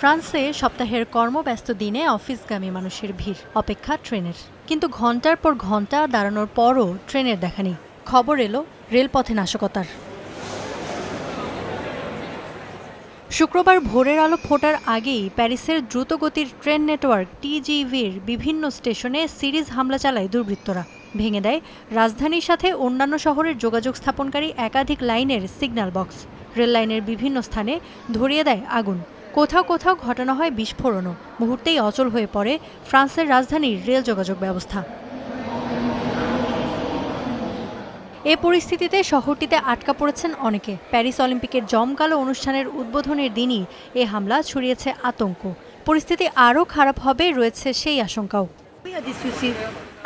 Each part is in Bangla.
ফ্রান্সে সপ্তাহের কর্মব্যস্ত দিনে অফিসগামী মানুষের ভিড়, অপেক্ষা ট্রেনের। কিন্তু ঘণ্টার পর ঘণ্টা দাঁড়ানোর পরও ট্রেনের দেখা নেই। খবর এলো রেলপথে নাশকতার। শুক্রবার ভোরের আলো ফোটার আগেই প্যারিসের দ্রুতগতির ট্রেন নেটওয়ার্ক টিজিভির বিভিন্ন স্টেশনে সিরিজ হামলা চালায় দুর্বৃত্তরা। ভেঙে দেয় রাজধানীর সাথে অন্যান্য শহরের যোগাযোগ স্থাপনকারী একাধিক লাইনের সিগন্যাল বক্স। রেল লাইনের বিভিন্ন স্থানে ধরিয়ে দেয় আগুন। কোথাও কোথাও ঘটানো হয় বিস্ফোরণও। মুহূর্তেই অচল হয়ে পড়ে ফ্রান্সের রাজধানীর রেল যোগাযোগ ব্যবস্থা। এ পরিস্থিতিতে শহরটিতে আটকা পড়েছেন অনেকে। প্যারিস অলিম্পিকের জমকালো অনুষ্ঠানের উদ্বোধনের দিনই এ হামলা ছড়িয়েছে আতঙ্ক। পরিস্থিতি আরও খারাপ হবে রয়েছে সেই আশঙ্কাও।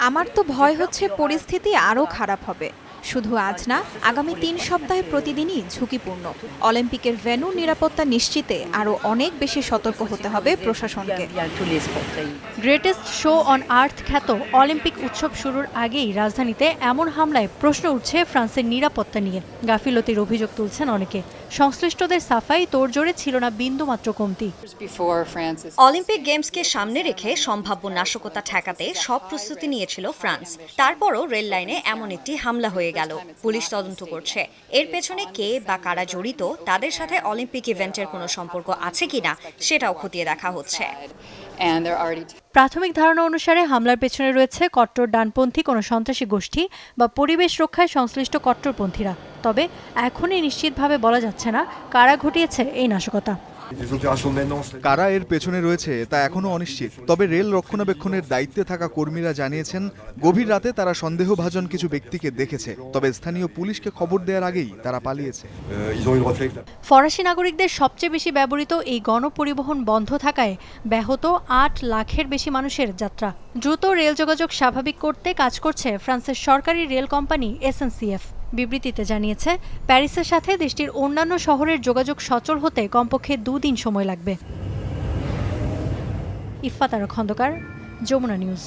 আমার তো ভয় হচ্ছে পরিস্থিতি আরও খারাপ হবে। শুধু আজ না, আগামী তিন সপ্তাহে প্রতিদিনই ঝুঁকিপূর্ণ। অলিম্পিকের ভেন্যু নিরাপত্তা নিশ্চিতে আরও অনেক বেশি সতর্ক হতে হবে প্রশাসনকে। গ্রেটেস্ট শো অন আর্থ খ্যাত অলিম্পিক উৎসব শুরুর আগেই রাজধানীতে এমন হামলায় প্রশ্ন উঠছে ফ্রান্সের নিরাপত্তা নিয়ে। গাফিলতির অভিযোগ তুলছেন অনেকে। সংশ্লিষ্টদের সাফাই তোড়জোড়ে ছিল না বিন্দুমাত্র কমতি। অলিম্পিক গেমসকে সামনে রেখে সম্ভাব্য নাশকতা ঠেকাতে সব প্রস্তুতি নিয়েছিল ফ্রান্স। তারপরও রেল লাইনে এমন একটি হামলা হয়ে গেল। পুলিশ তদন্ত করছে। এর পেছনে কে বা কারা জড়িত তাদের সাথে অলিম্পিক ইভেন্টের কোনো সম্পর্ক আছে কিনা সেটাও খতিয়ে দেখা হচ্ছে। প্রাথমিক ধারণা অনুসারে হামলার পেছনে রয়েছে কট্টর ডানপন্থী কোনো সন্ত্রাসী গোষ্ঠী বা পরিবেশ রক্ষায় সংশ্লিষ্ট কট্টরপন্থীরা। তবে এখনই নিশ্চিতভাবে বলা যাচ্ছে না কারা ঘটিয়েছে এই নাশকতা। কারা এর পেছনে রয়েছে, তা এখনও অনিশ্চিত। তবে রেল রক্ষণাবেক্ষণের দায়িত্বে থাকা কর্মীরা জানিয়েছেন, গভীর রাতে তারা সন্দেহভাজন কিছু ব্যক্তিকে দেখেছে। তবে স্থানীয় পুলিশকে খবর দেওয়ার আগেই তারা পালিয়েছে। ফরাসি নাগরিকদের সবচেয়ে বেশি ব্যবহৃত এই গণপরিবহন বন্ধ থাকায় ব্যাহত আট লাখের বেশি মানুষের যাত্রা। দ্রুত রেল যোগাযোগ স্বাভাবিক করতে কাজ করছে ফ্রান্সের সরকারি রেল কোম্পানি এসএনসিএফ। বিবৃতিতে জানিয়েছে, প্যারিসের সাথে দেশটির অন্যান্য শহরের যোগাযোগ সচল হতে কমপক্ষে দুদিন সময় লাগবে। ইফাতারা খন্দকার, যমুনা নিউজ।